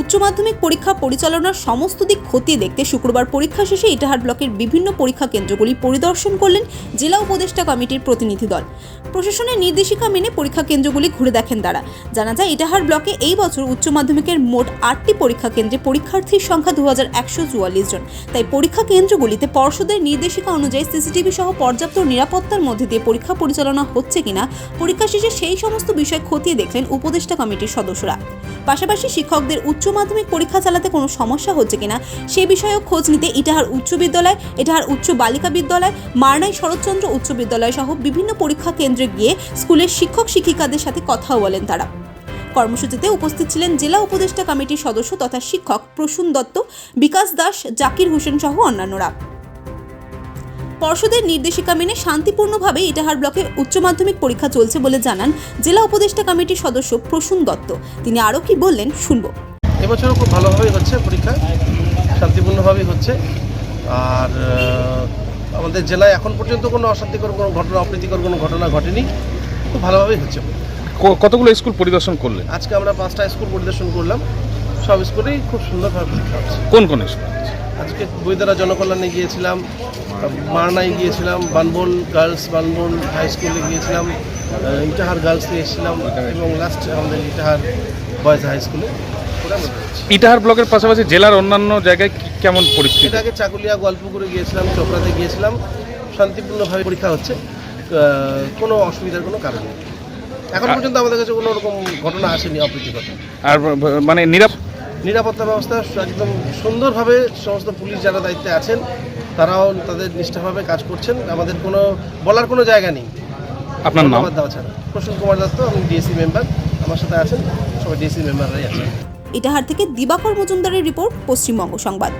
উচ্চ মাধ্যমিক পরীক্ষা পরিচালনার সমস্ত দিক খতিয়ে দেখতে শুক্রবার পরীক্ষা শেষে ইটাহার ব্লকের বিভিন্ন পরীক্ষা কেন্দ্রগুলি পরিদর্শন করলেন জেলা উপদেষ্টা কমিটির প্রতিনিধি দল। প্রশাসনের নির্দেশিকা মেনে পরীক্ষা কেন্দ্রগুলি ঘুরে দেখেন তারা। জানা যায়, ইটাহার ব্লকে এই বছর উচ্চ মাধ্যমিকের মোট আটটি পরীক্ষা কেন্দ্রে পরীক্ষার্থীর সংখ্যা দু হাজার চুয়াল্লিশ জন। তাই পরীক্ষা কেন্দ্রগুলিতে পর্ষদের নির্দেশিকা অনুযায়ী সিসিটিভি সহ পর্যাপ্ত নিরাপত্তার মধ্যে দিয়ে পরীক্ষা পরিচালনা হচ্ছে কিনা, পরীক্ষা শেষে সেই সমস্ত বিষয় খতিয়ে দেখলেন উপদেষ্টা কমিটির সদস্যরা। পাশাপাশি শিক্ষকদের উচ্চ মাধ্যমিক পরীক্ষা চালাতে কোনো সমস্যা হচ্ছে কিনা সে বিষয়েও খোঁজ নিতে ইটাহার উচ্চ বিদ্যালয়, ইটাহার উচ্চ বালিকা বিদ্যালয়, মারনাই শরৎচন্দ্র উচ্চ বিদ্যালয় সহ বিভিন্ন পরীক্ষা কেন্দ্রে গিয়ে স্কুলের শিক্ষক, শিক্ষিকাদের সাথে কথাও বলেন তারা। কর্মসূচিতে উপস্থিত ছিলেন জেলা উপদেষ্টা কমিটির সদস্য তথা শিক্ষক প্রসূন দত্ত, বিকাশ দাস, জাকির হোসেন সহ অন্যান্যরা। পর্ষদের নির্দেশিকা মেনে শান্তিপূর্ণভাবে ইটাহার ব্লকে উচ্চ মাধ্যমিক পরীক্ষা চলছে বলে জানান জেলা উপদেষ্টা কমিটির সদস্য প্রসূন দত্ত। তিনি আরও কি বললেন শুনব। এবছরও খুব ভালোভাবেই হচ্ছে পরীক্ষা শান্তিপূর্ণভাবেই হচ্ছে। আর আমাদের জেলায় এখন পর্যন্ত কোনো অশান্তিকর কোনো ঘটনা অপ্রীতিকর কোনো ঘটনা ঘটেনি। খুব ভালোভাবেই হচ্ছে। কতগুলো স্কুল পরিদর্শন করলেন? আজকে আমরা পাঁচটা স্কুল পরিদর্শন করলাম। সব স্কুলেই খুব সুন্দরভাবে পরীক্ষা হচ্ছে। কোন কোন স্কুল? আজকে বৈদারা জনকল্যাণে গিয়েছিলাম মারনাই গিয়েছিলাম বানবল গার্লস বানবল হাই স্কুলে গিয়েছিলাম ইটাহার গার্লসে এসেছিলাম এবং লাস্ট আমাদের ইটাহার বয়েজ হাই স্কুলে। ইটাহার ব্লকের পাশাপাশি জেলার অন্যান্য জায়গায় কেমন পরিস্থিতি? আগে চাকুলিয়া গল্পপুরে গিয়েছিলাম চোপড়াতে গিয়েছিলাম। শান্তিপূর্ণভাবে পরীক্ষা হচ্ছে। কোনো অসুবিধার কোনো কারণ নেই। এখন পর্যন্ত আমাদের কাছে কোনো রকম ঘটনা আসেনি অপ্রীতিকর। আর মানে নিরাপ নিরাপত্তা ব্যবস্থা একদম সুন্দরভাবে সমস্ত পুলিশ যারা দায়িত্বে আছেন তারাও তাদের নিষ্ঠাভাবে কাজ করছেন। আমাদের কোনো বলার কোনো জায়গা নেই। আপনার নাম? দেওয়া ছাড়া। প্রসন্ন কুমার দত্ত আমি ডিএসসি মেম্বার। আমার সাথে আছেন সবাই ডিএসসি মেম্বাররাই আছেন। ইটাহার থেকে দিবাকর মজুমদারের রিপোর্ট পশ্চিমবঙ্গ সংবাদ।